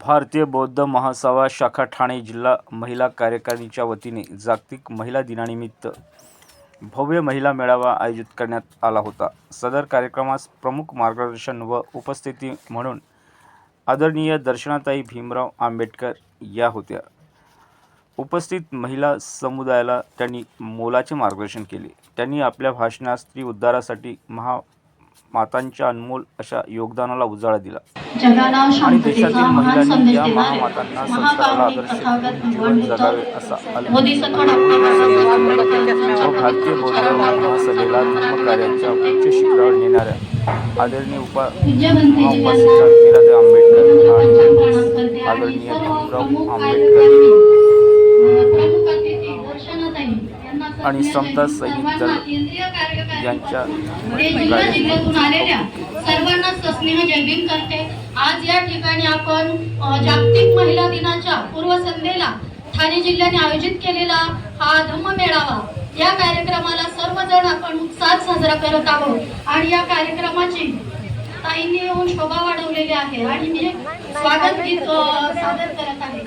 भारतीय बौद्ध महासभा शाखा ठाणे जिल्हा महिला कार्यकारिणीच्या वतीने जागतिक महिला दिनानिमित्त भव्य महिला मेळावा आयोजित करण्यात आला होता. सदर कार्यक्रमास प्रमुख मार्गदर्शन व उपस्थिती म्हणून आदरणीय दर्शनाताई भीमराव आंबेडकर या होत्या. उपस्थित महिला समुदायाला त्यांनी मोलाचे मार्गदर्शन केले. त्यांनी आपल्या भाषणात स्त्री उद्धारासाठी महा मातांच्या अनमोल अशा योगदानाला उजाळा दिला. जगाला आणि शांततेचा महान संदेश देणारे भारतीय बौद्ध महासभेला धर्मकार्याच्या उच्च शिखरावर नेणाऱ्या आदरणीय उपा आंबेडकर आणि आदरणीय भीमराव आंबेडकर आणि समता सैनिक दल यांच्या सर्वांना सस्नेह जय भीम करते. आज या ठिकाणी आपण जागतिक महिला दिनाच्या पूर्वसंध्येला ठाणे जिल्ह्याने आयोजित केलेला हा धम्म मेळावा या कार्यक्रमाला सर्वजण आपण उत्साहात साजरा करत आहोत. आणि या कार्यक्रमाची ताईंनी येऊन शोभा वाढवलेली आहे आणि मी स्वागत गीत सादर करत आहे.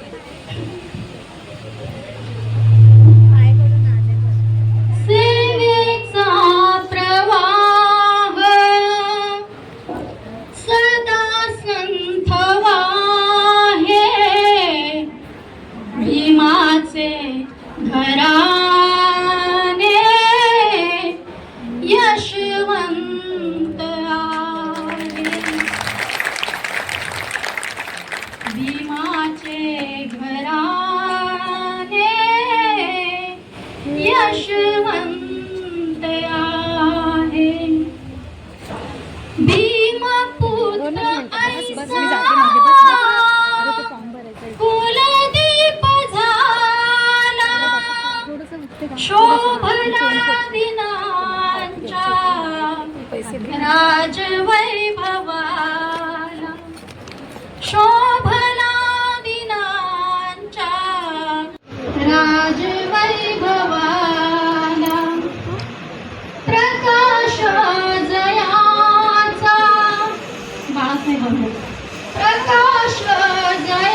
राजवैभवाला शोभला दिनांच्या राजवैभवाला प्रकाश जयाचा. बाळासाहेब प्रकाश जया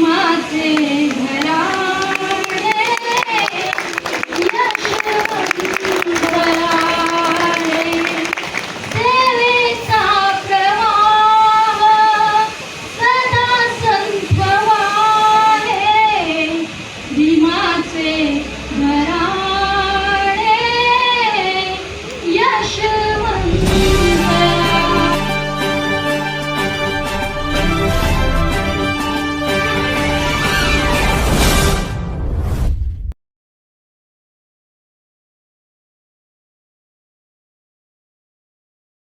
imagem.